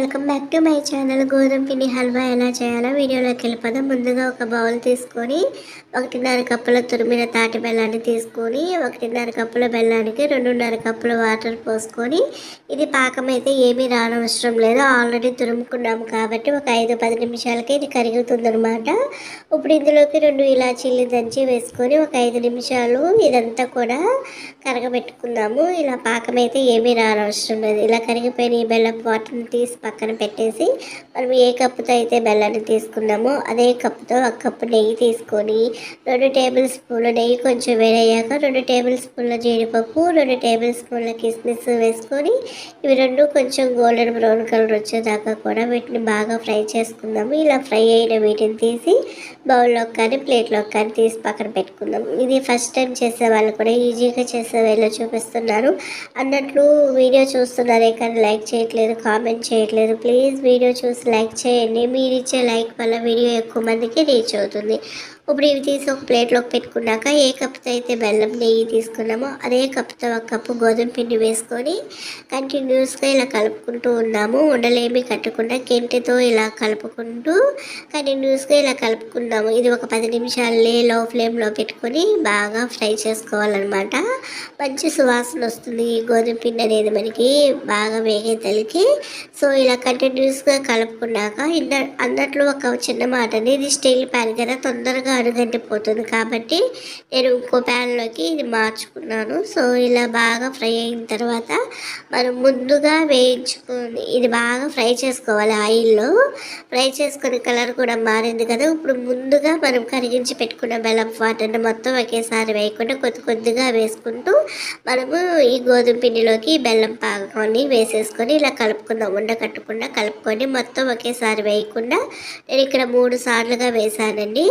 Welcome back to my channel. గోధుమ పిండి హల్వా ఎలా చేయాలో వీడియోలోకి వెళ్ళిపోదాం. ముందుగా ఒక బౌల్ తీసుకొని ఒకటిన్నర కప్పుల తురిమిన తాటి బెల్లాన్ని తీసుకొని ఒకటిన్నర కప్పుల బెల్లానికి రెండున్నర కప్పుల వాటర్ పోసుకొని ఇది పాకం అయితే ఏమీ రానవసరం లేదు. ఆల్రెడీ తురుముకున్నాము కాబట్టి ఒక ఐదు పది నిమిషాలకి ఇది కరుగుతుందనమాట ఇప్పుడు ఇందులోకి రెండు ఇలాచీలు దంచి వేసుకొని ఒక ఐదు నిమిషాలు ఇదంతా కూడా కరగబెట్టుకుందాము. ఇలా పాకం అయితే ఏమీ రానవసరం లేదు. ఇలా కరిగిపోయిన ఈ బెల్లం వాటర్ని తీసి పక్కన పెట్టేసి మనం ఏ కప్పుతో అయితే బెల్లాన్ని తీసుకున్నామో అదే కప్పుతో ఒక కప్పు నెయ్యి తీసుకొని రెండు టేబుల్ స్పూన్ల నెయ్యి కొంచెం వేడయ్యాక రెండు టేబుల్ స్పూన్ల జీడిపప్పు రెండు టేబుల్ స్పూన్ల కిస్మిస్ వేసుకొని ఇవి రెండు కొంచెం గోల్డెన్ బ్రౌన్ కలర్ వచ్చేదాకా కూడా వీటిని బాగా ఫ్రై చేసుకుందాము. ఇలా ఫ్రై అయిన వీటిని తీసి బౌల్లోకి కానీ ప్లేట్లోకి కానీ తీసి పక్కన పెట్టుకుందాం ఇది ఫస్ట్ టైం చేసే వాళ్ళు కూడా ఈజీగా చేసే వేలో చూపిస్తున్నారు. అన్నట్లు వీడియో చూస్తున్నారే కానీ లైక్ చేయట్లేదు కామెంట్ చేయట్లేదు. ప్లీజ్ వీడియో చూసి లైక్ చేయండి. మీరు ఇచ్చే లైక్ వల్ల వీడియో ఎక్కువ మందికి రీచ్ అవుతుంది. ఇప్పుడు ఇవి తీసి ఒక ప్లేట్లోకి పెట్టుకున్నాక ఏ కప్తో అయితే బెల్లం నెయ్యి తీసుకున్నామో అదే కప్తో ఒక కప్పు గోధుమ పిండి వేసుకొని కంటిన్యూస్గా ఇలా కలుపుకుంటూ ఉన్నాము. ఉండలేమి కట్టకుండా కెంటితో ఇలా కలుపుకుంటూ కంటిన్యూస్గా ఇలా కలుపుకున్నాము ఇది ఒక పది నిమిషాలే లో ఫ్లేమ్లో పెట్టుకొని బాగా ఫ్రై చేసుకోవాలన్నమాట. మంచి సువాసన వస్తుంది ఈ గోధుమ పిండి అనేది మనకి బాగా వేగే తలికి. సో ఇలా కంటిన్యూస్గా కలుపుకున్నాక అందట్లో అన్నట్లు ఒక చిన్న మాటని ఇది స్టీల్ ప్యాన్ కదా తొందరగా అడుగంటిపోతుంది కాబట్టి నేను ఇంకో ప్యాన్లోకి ఇది మార్చుకున్నాను. సో ఇలా బాగా ఫ్రై అయిన తర్వాత మనం ముందుగా వేయించుకొని ఇది బాగా ఫ్రై చేసుకోవాలి ఆయిల్లో. ఫ్రై చేసుకుని కలర్ కూడా మారింది కదా. ఇప్పుడు ముందుగా మనం కరిగించి పెట్టుకున్న బెల్లం వాటర్ని మొత్తం ఒకేసారి వేయకుండా కొద్ది కొద్దిగా వేసుకుంటూ మనము ఈ గోధుమ పిండిలోకి బెల్లం పాకాన్ని వేసేసుకొని ఇలా కలుపుకుందాం. ఉండకట్టకుండా కలుపుకొని మొత్తం ఒకేసారి వేయకుండా నేను ఇక్కడ మూడు సార్లుగా వేసానండి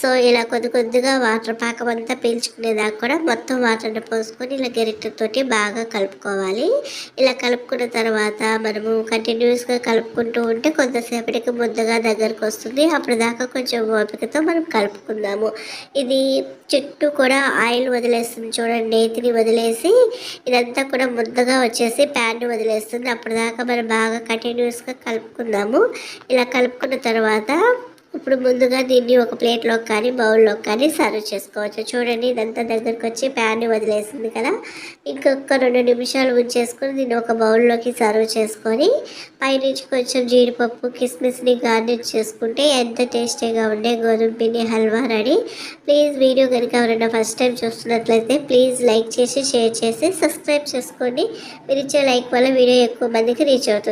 సో ఇలా కొద్ది కొద్దిగా వాటర్ పాకం అంతా పీల్చుకునేదాకా కూడా మొత్తం వాటర్ని పోసుకొని ఇలా గెరిటతోటి బాగా కలుపుకోవాలి. ఇలా కలుపుకున్న తర్వాత మనము కంటిన్యూస్గా కలుపుకుంటూ ఉంటే కొంతసేపటికి ముద్దగా దగ్గరకు వస్తుంది. అప్పుడు దాకా కొంచెం ఓపికతో మనం కలుపుకుందాము. ఇది చుట్టూ కూడా ఆయిల్ వదిలేస్తుంది చూడండి నేతిని వదిలేసి ఇదంతా కూడా ముద్దగా వచ్చేసి ప్యాన్ వదిలేస్తుంది. అప్పుడు దాకా మనం బాగా కంటిన్యూస్గా కలుపుకుందాము. ఇలా కలుపుకున్న తర్వాత ఇప్పుడు ముందుగా దీన్ని ఒక ప్లేట్లోకి కానీ బౌల్లో కానీ సర్వ్ చేసుకోవచ్చు. చూడండి ఇదంతా దగ్గరకు వచ్చి ప్యాన్ని వదిలేసింది కదా. ఇంకొక రెండు నిమిషాలు ఉంచేసుకొని దీన్ని ఒక బౌల్లోకి సర్వ్ చేసుకొని పైనుంచి కొంచెం జీడిపప్పు కిస్మిస్ని గార్నిష్ చేసుకుంటే ఎంత టేస్టీగా ఉండే గోధుమ పిండి హల్వా రెడీ. ప్లీజ్ వీడియో కనుక ఎవరైనా ఫస్ట్ టైం చూస్తున్నట్లయితే ప్లీజ్ లైక్ చేసి షేర్ చేసి సబ్స్క్రైబ్ చేసుకోండి. మీరు ఇచ్చే లైక్ వల్ల వీడియో ఎక్కువ మందికి రీచ్ అవుతుంది.